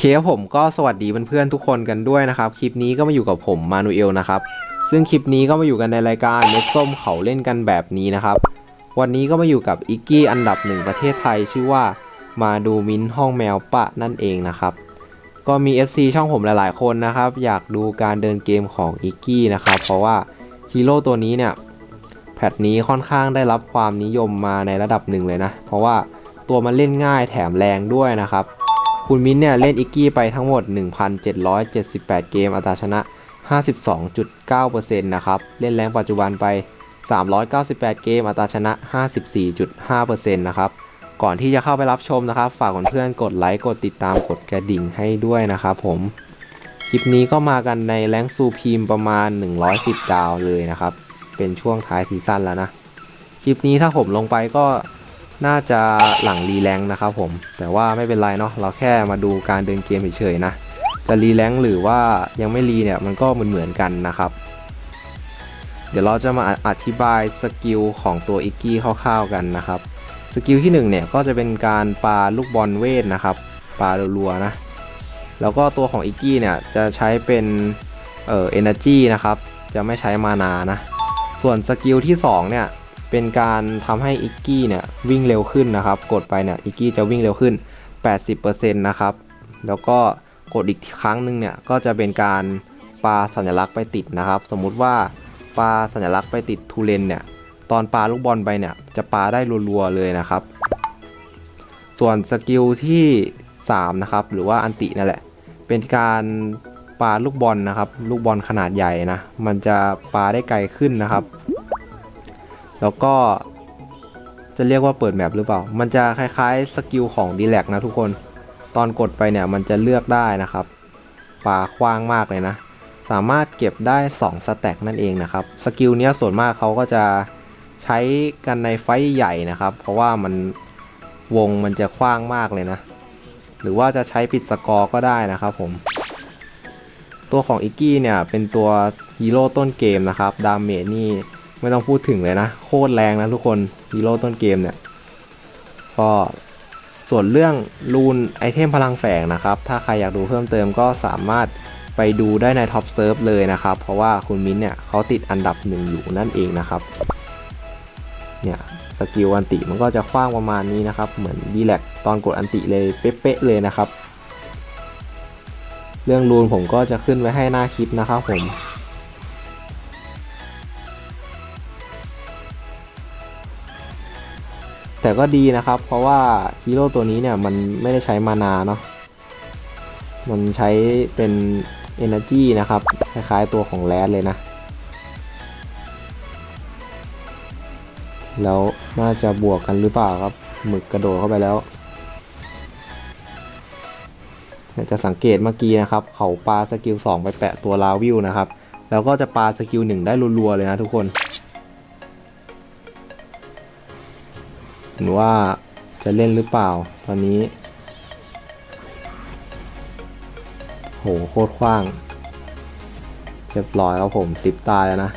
เคครับผมก็สวัสดีเพื่อนๆทุกคนกันด้วยนะครับ คลิปนี้ก็มาอยู่กับผมมานูเอลนะครับ ซึ่งคลิปนี้ก็มาอยู่กันในรายการเม็ดส้มเขาเล่นกันแบบนี้นะครับ วันนี้ก็มาอยู่กับอิกกี้อันดับหนึ่งประเทศไทยชื่อว่ามาดูมิ้นห้องแมวปะนั่นเองนะครับ ก็มี FC ช่องผมหลายๆคนนะครับ อยากดูการเดินเกมของอิกกี้นะครับ เพราะว่าฮีโร่ตัวนี้เนี่ยแพทนี้ค่อนข้างได้รับความนิยมมาในระดับหนึ่งเลยนะ เพราะว่าตัวมันเล่นง่ายแถมแรงด้วยนะครับ คุณมิ้นเนี่ยเล่นอิกกี้ไปทั้งหมด 1,778 เกมอัตราชนะ 52.9%นะครับ เล่นแรงปัจจุบันไป 398 เกมอัตราชนะ 54.5%นะครับ ก่อนที่จะเข้าไปรับชมนะครับ ฝากเพื่อนๆกดไลค์ กดติดตาม กดกระดิ่งให้ด้วยนะครับผม คลิปนี้ก็มากันในแรงซูพีมประมาณ 110 ดาวเลยนะครับ เป็นช่วงท้ายซีซั่นแล้วนะ คลิปนี้ถ้าผมลงไปก็ น่าจะหลังรีแรงนะครับผม แต่ว่าไม่เป็นไรเนาะเราแค่มาดูการเดินเกมเฉยๆนะ จะรีแรงหรือว่ายังไม่รีเนี่ยมันก็เหมือนเหมือนๆกันนะครับ เดี๋ยวเราจะมาอธิบายสกิลของตัวอิกกี้คร่าวๆกันนะครับ สกิลที่หนึ่งเนี่ยก็จะเป็นการปาลูกบอลเวทนะครับปารัวๆนะ แล้วก็ตัวของอิกกี้เนี่ยจะใช้เป็นเอ่อ energy นะครับ จะไม่ใช้มานานะ ส่วนสกิลที่สองเนี่ย เป็นการทำให้อิกกี้เนี่ยวิ่งเร็วขึ้นนะครับ กดไปเนี่ยอิกกี้จะวิ่งเร็วขึ้น 80%นะครับ แล้วก็กดอีกครั้งหนึ่งเนี่ยก็จะเป็นการปาสัญลักษณ์ไปติดนะครับ สมมุติว่าปาสัญลักษณ์ไปติดทูเลนเนี่ยตอนปาลูกบอลไปเนี่ยจะปาได้รัวๆเลยนะครับ ส่วนสกิลที่ 3 นะครับ หรือว่าอันตินั่นแหละ เป็นการปาลูกบอลนะครับ ลูกบอลขนาดใหญ่นะ มันจะปาได้ไกลขึ้นนะครับ แล้วก็จะเรียกว่าเปิดแมปหรือเปล่า มันจะคล้ายๆสกิลของดีแลกนะทุกคน ตอนกดไปเนี่ยมันจะเลือกได้นะครับป่าคว้างมากเลยนะ สามารถเก็บได้2สแต็กนั่นเองนะครับ สกิลเนี้ยส่วนมากเขาก็จะใช้กันในไฟใหญ่นะครับ เพราะว่ามันวงมันจะคว้างมากเลยนะ หรือว่าจะใช้ปิดสกอร์ก็ได้นะครับผม ตัวของอิกกี้เนี่ยเป็นตัวฮีโร่ต้นเกมนะครับ ดาเมจนี่ ไม่ต้องพูดถึงเลยนะ โคตรแรงนะทุกคนฮีโร่ต้นเกมเนี่ย ก็ส่วนเรื่องรูนไอเทมพลังแฝงนะครับ ถ้าใครอยากดูเพิ่มเติมก็สามารถไปดูได้ในท็อปเซิร์ฟเลยนะครับ เพราะว่าคุณมิ้นเนี่ยเขาติดอันดับหนึ่งอยู่นั่นเองนะครับ เนี่ยสกิลอันติมันก็จะคว้างประมาณนี้นะครับ เหมือนดีแลกตอนกดอันติเลยเป๊ะๆเลยนะครับ เรื่องรูนผมก็จะขึ้นไว้ให้หน้าคลิปนะครับผม แต่ก็ดีนะครับ เพราะว่าฮีโร่ตัวนี้เนี่ยมันไม่ได้ใช้มานาเนาะมันใช้เป็น Energy นะครับ คล้ายๆตัวของแรดเลยนะ แล้วน่าจะบวกกันหรือเปล่าครับ หมึกกระโดดเข้าไปแล้วจะสังเกตเมื่อกี้นะครับ เขาปาสกิล2ไปแปะตัวลาวิวนะครับ แล้วก็จะปาสกิล1ได้รัวๆเลยนะทุกคน เห็นว่าจะเล่นหรือเปล่าตอนนี้ โหโคตรขว้างเรียบร้อยครับผมสิบตายแล้วนะ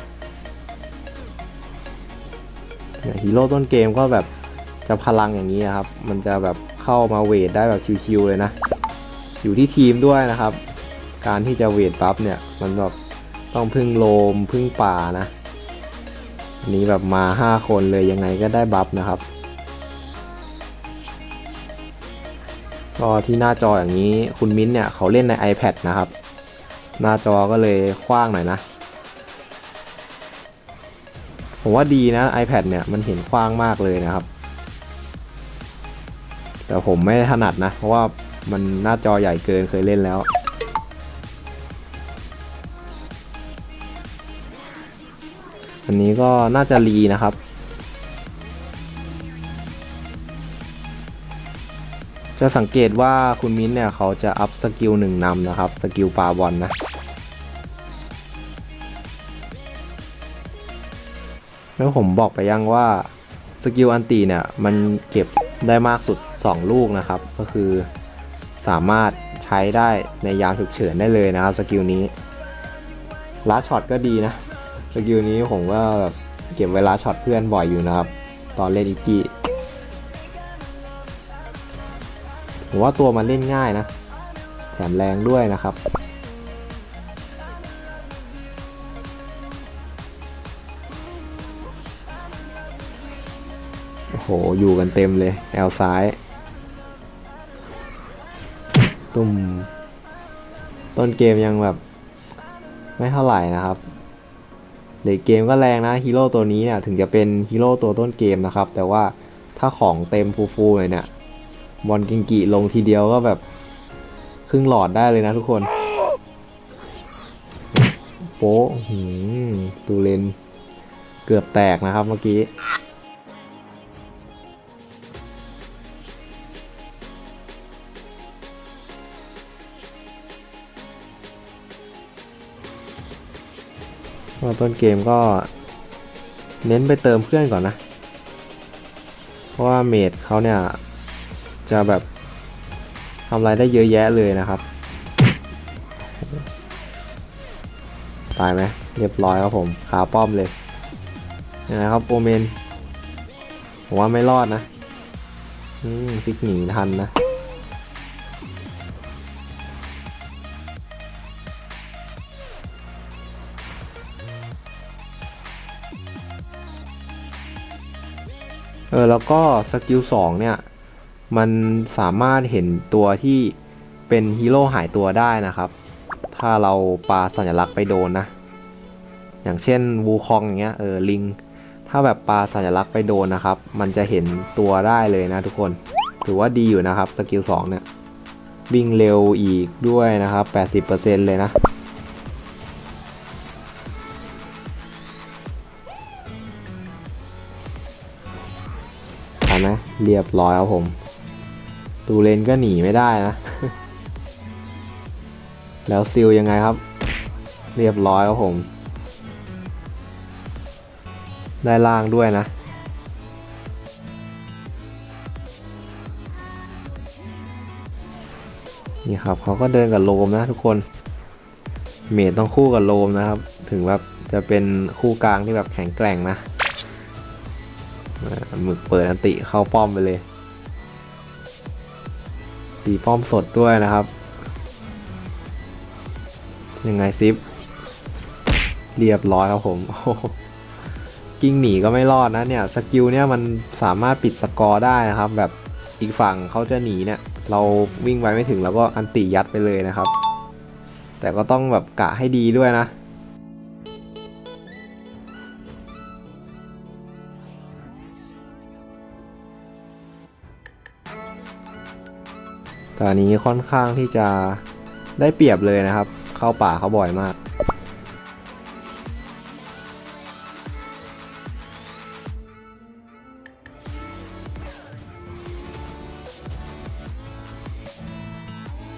เนี่ยฮีโร่ต้นเกมก็แบบจะพลังอย่างนี้นะครับ มันจะแบบเข้ามาเวทได้แบบชิวๆเลยนะ อยู่ที่ทีมด้วยนะครับ การที่จะเวทบัฟเนี่ย มันแบบต้องพึ่งโลมพึ่งป่านะ อันนี้แบบมา 5 คนเลยยังไงก็ได้บัฟนะครับ ก็ที่หน้าจออย่างนี้คุณมิ้นเนี่ยเขาเล่นใน iPad นะครับ หน้าจอก็เลยคว้างหน่อยนะ ผมว่าดีนะ iPad เนี่ยมันเห็นคว้างมากเลยนะครับ แต่ผมไม่ถนัดนะ เพราะว่ามันหน้าจอใหญ่เกินเคยเล่นแล้วอันนี้ก็น่าจะรีนะครับ จะสังเกตว่าคุณมิ้นเนี่ยเขาจะอัพสกิลหนึ่งนำนะครับ สกิลปาบอลนะ แล้วผมบอกไปยังว่าสกิลอันตีเนี่ย มันเก็บได้มากสุด 2 ลูกนะครับ ก็คือสามารถใช้ได้ในยามฉุกเฉินได้เลยนะครับสกิลนี้ลัดช็อตก็ดีนะสกิลนี้ผมก็แบบเก็บเวลาช็อตเพื่อนบ่อยอยู่นะครับ ตอนเล่นอีก ผมว่าตัวมันเล่นง่ายนะ แถมแรงด้วยนะครับ โอ้โห อยู่กันเต็มเลย แอลซ้าย ตุ่ม ต้นเกมยังแบบ ไม่เท่าไหร่นะครับเลดเกมก็แรงนะฮีโร่ตัวนี้เนี่ยถึงจะเป็นฮีโร่ตัวต้นเกมนะครับ แต่ว่าถ้าของเต็มฟูๆเลยเนี่ย บอลกิงกิลงทีเดียวก็แบบ ครึ่งหลอดได้เลยนะทุกคน โป๊ะหืมตูเลน เกือบแตกนะครับเมื่อกี้ว่าต้นเกมก็เน้นไปเติมเพื่อนก่อนนะ เพราะว่าเมดเขาเนี่ย จะแบบทำอะไรได้เยอะแยะเลยนะครับ ตายไหมเรียบร้อยครับผมขาป้อมเลยยังไงครับโอเมนผมว่าไม่รอดนะอืมฟิกหนีทันนะเออแล้วก็สกิล2เนี่ย มันสามารถเห็นตัวที่เป็นฮีโร่หายตัวได้นะครับ ถ้าเราปาสัญลักษณ์ไปโดนนะ อย่างเช่นวูคองอย่างเงี้ยเออลิง ถ้าแบบปาสัญลักษณ์ไปโดนนะครับ มันจะเห็นตัวได้เลยนะทุกคน ถือว่าดีอยู่นะครับสกิล2เนี่ยวิ่งเร็วอีกด้วยนะครับ 80%เลยนะทันไหมเรียบร้อยครับผม ตูเลนก็หนีไม่ได้นะ แล้วซิลยังไงครับ เรียบร้อยครับผม ได้ล่างด้วยนะ นี่ครับเขาก็เดินกับโลมนะทุกคน เมดต้องคู่กับโลมนะครับ ถึงแบบจะเป็นคู่กลางที่แบบแข็งแกร่งนะหมึกเปิดอันติเข้าป้อมไปเลย ตีป้อมสดด้วยนะครับ ยังไงซิป เรียบร้อยครับผมกิ้งหนีก็ไม่รอดนะเนี่ยสกิลเนี่ยมันสามารถปิดสกอร์ได้นะครับ แบบอีกฝั่งเขาจะหนีเนี่ย เราวิ่งไปไม่ถึงแล้วก็อันติยัดไปเลยนะครับ แต่ก็ต้องแบบกะให้ดีด้วยนะ ตอนนี้ค่อนข้างที่จะได้เปรียบเลยนะครับ เข้าป่าเขาบ่อยมาก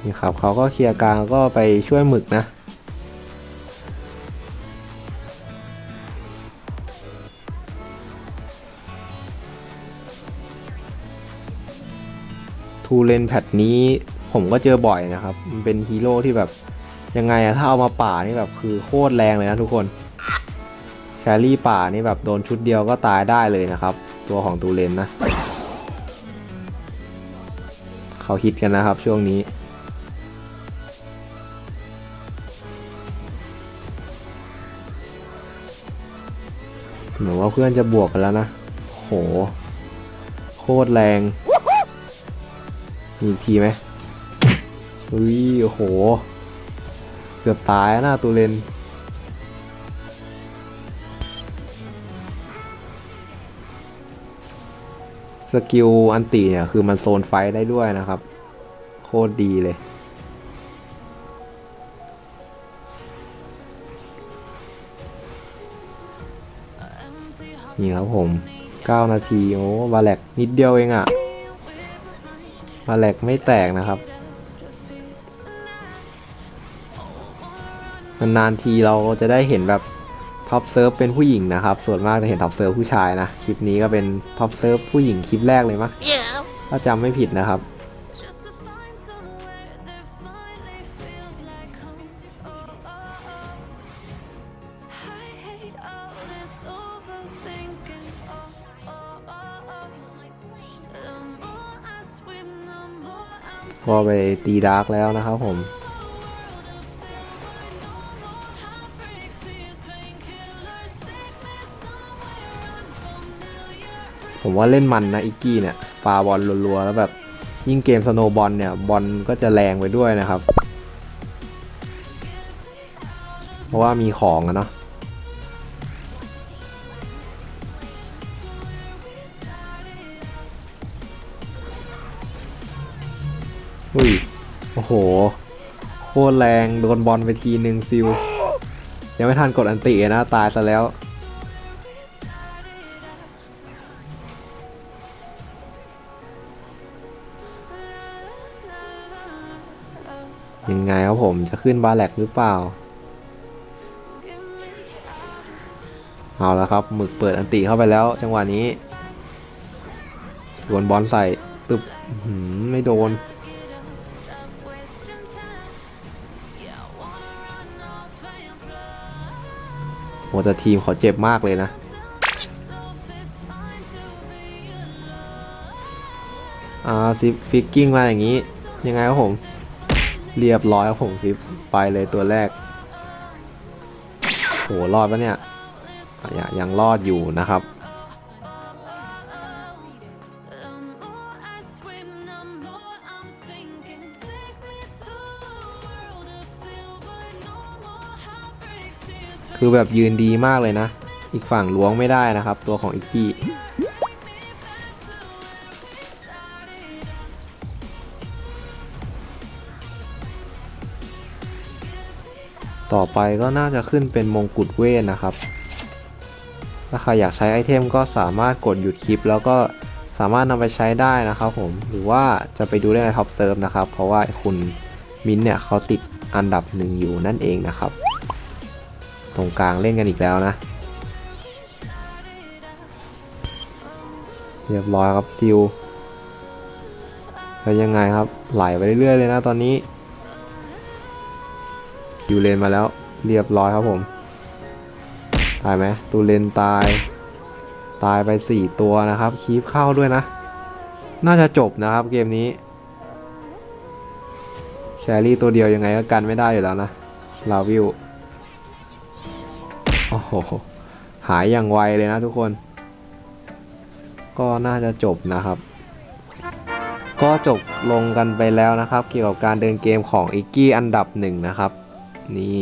นี่ครับเขาก็เคลียร์กลางก็ไปช่วยหมึกนะ ทูเลนแพทนี้ผมก็เจอบ่อยนะครับ มันเป็นฮีโร่ที่แบบยังไงอะถ้าเอามาป่านี่แบบคือโคตรแรงเลยนะทุกคนแครี่ป่านี่แบบโดนชุดเดียวก็ตายได้เลยนะครับ ตัวของตูเลนนะ เขาฮิตกันนะครับช่วงนี้ เหมือนว่าเพื่อนจะบวกกันแล้วนะ โห โคตรแรง มีอีกทีไหมอุ้ยโอ้โห เกือบตายนะตูเลนสกิลอันติเนี่ยคือมันโซนไฟได้ด้วยนะครับ โคตรดีเลย นี่ครับผม 9 นาที โอ้บาแลกนิดเดียวเองอะ่ะ บาแลกไม่แตกนะครับ นานๆทีเราจะได้เห็นแบบท็อปเซิร์ฟเป็นผู้หญิงนะครับ ส่วนมากจะเห็นท็อปเซิร์ฟผู้ชายนะ คลิปนี้ก็เป็นท็อปเซิร์ฟผู้หญิงคลิปแรกเลยมั้ง Yeah. ถ้าจำไม่ผิดนะครับ ก็ไปตีดาร์กแล้วนะครับผม ผมว่าเล่นมันนะอิกกี้เนี่ยปาบอลรัวๆแล้วแบบยิ่งเกมสโนบอลเนี่ย บอลก็จะแรงไปด้วยนะครับ เพราะว่ามีของอะเนาะ โคตรแรงโดนบอลไปทีหนึ่งซิลยังไม่ทันกดอันตินะ ตายซะแล้ว ยังไงครับผมจะขึ้นบาแลกหรือเปล่า เอาแล้วครับหมึกเปิดอันติเข้าไปแล้ว จังหวะนี้โดนบอลใส่ตึบหือไม่โดน โหแต่ทีมเขาเจ็บมากเลยนะ อ่าซิฟิกกิ้งมาอย่างนี้ ยังไงครับผม เรียบร้อยครับผมซิฟไปเลยตัวแรกโหรอดปะเนี่ยยังรอดอยู่นะครับ คือแบบยืนดีมากเลยนะ อีกฝั่งล้วงไม่ได้นะครับ ตัวของอิกกี้ต่อไปก็น่าจะขึ้นเป็นมงกุฎเวทนะครับ ถ้าใครอยากใช้ไอเทมก็สามารถกดหยุดคลิป แล้วก็สามารถนำไปใช้ได้นะครับผม หรือว่าจะไปดูได้ในท็อปเซิร์ฟนะครับ เพราะว่าคุณมิ้นเนี่ยเขาติดอันดับหนึ่งอยู่นั่นเองนะครับ ตรงกลางเล่นกันอีกแล้วนะ เรียบร้อยครับซิลแล้วยังไงครับไหลไปเรื่อยๆเลยนะตอนนี้คิวเลนมาแล้วเรียบร้อยครับผม ตายไหมตูเลนตาย ตายไป 4 ตัวนะครับ คีฟเข้าด้วยนะ น่าจะจบนะครับเกมนี้แชรี่ตัวเดียวยังไงก็กันไม่ได้อยู่แล้วนะลาวิว หหายอย่างไวเลยนะทุกคน ก็น่าจะจบนะครับ ก็จบลงกันไปแล้วนะครับ เกี่ยวกับการเดินเกมของอิกกี้อันดับหนึ่งนะครับ นี่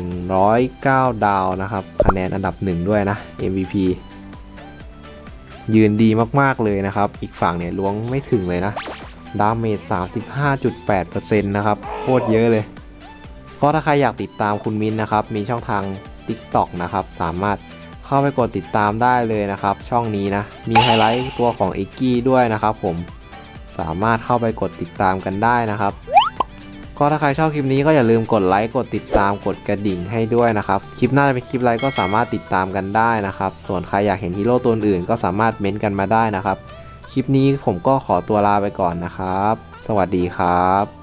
109 ดาวนะครับคะแนนอันดับหนึ่งด้วยนะ MVP ยืนดีมากๆเลยนะครับ อีกฝั่งเนี่ยล้วงไม่ถึงเลยนะดาเมจ35.8%นะครับ โคตรเยอะเลย ก็ถ้าใครอยากติดตามคุณมินนะครับ มีช่องทาง TikTok นะครับ สามารถเข้าไปกดติดตามได้เลยนะครับ ช่องนี้นะ มีไฮไลท์ตัวของอิกกี้ด้วยนะครับผมสามารถเข้าไปกดติดตามกันได้นะครับก็ถ้าใครชอบคลิปนี้ก็อย่าลืมกดไลค์กดติดตามกดกระดิ่งให้ด้วยนะครับ คลิปหน้าจะเป็นคลิปอะไรก็สามารถติดตามกันได้นะครับ ส่วนใครอยากเห็นฮีโร่ตัวอื่นก็สามารถเม้นต์กันมาได้นะครับ คลิปนี้ผมก็ขอตัวลาไปก่อนนะครับ สวัสดีครับ